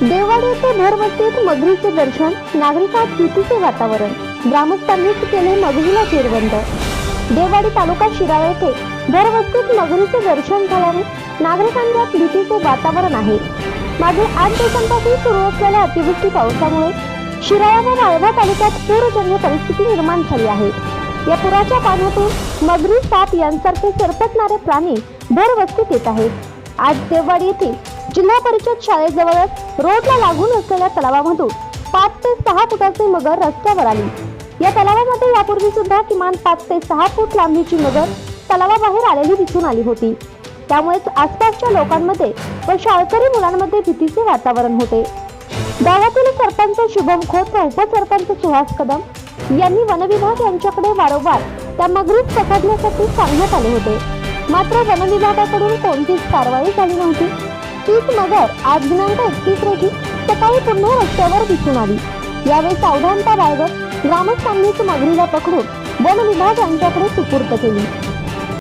देववाडी येथे भरवस्तीत मगरीचे दर्शन नागरिकात भीतीचे वातावरण. ग्रामस्थांनीच केले मगरीला चिरबंद देवाडी तालुका शिराळ येथे भरवस्तीत मगरीचे दर्शन झाल्याने नागरिकांच्या भीतीचे वातावरण आहे. मागे आठ दिवसांपासून सुरू असलेल्या अतिवृष्टी पावसामुळे शिराळा व वाळवा तालुक्यात पूरजन्य परिस्थिती निर्माण झाली आहे. या पुराच्या पाण्यातून मगरी साप यांसारखे सरपटणारे प्राणी भरवस्तीत येत आहेत. आज देववाडी येथील जिल्हा परिषद शाळेजवळच रोडला लागून असलेल्या तलावामधून पाच ते सहा फुटाचे मगर रस्त्यावर आली. या तलावामध्ये यापूर्वी सुद्धा किमान पाच ते सहा फूट लांबीची मगर तलावाबाहेर आलेली दिसून आली होती. त्यामुळेच आसपासच्या लोकांमध्ये व शाळकरी मुलांमध्ये भीतीचे वातावरण होते. गावातील सरपंच शुभम खोत व उपसरपंच सुहास कदम यांनी वनविभाग यांच्याकडे वारंवार त्या मगरीत पकडण्यासाठी सांगण्यात आले होते. मात्र वनविभागाकडून कोणतीच कारवाई झाली नव्हती. तीच मगर आज दिनांक एकतीस रोजी सकाळी पुन्हा रस्त्यावर दिसून आली. यावेळी सावधानता बाळगत ग्रामस्थांनीच मगरीला पकडून वन विभाग यांच्याकडे सुपूर्द केली.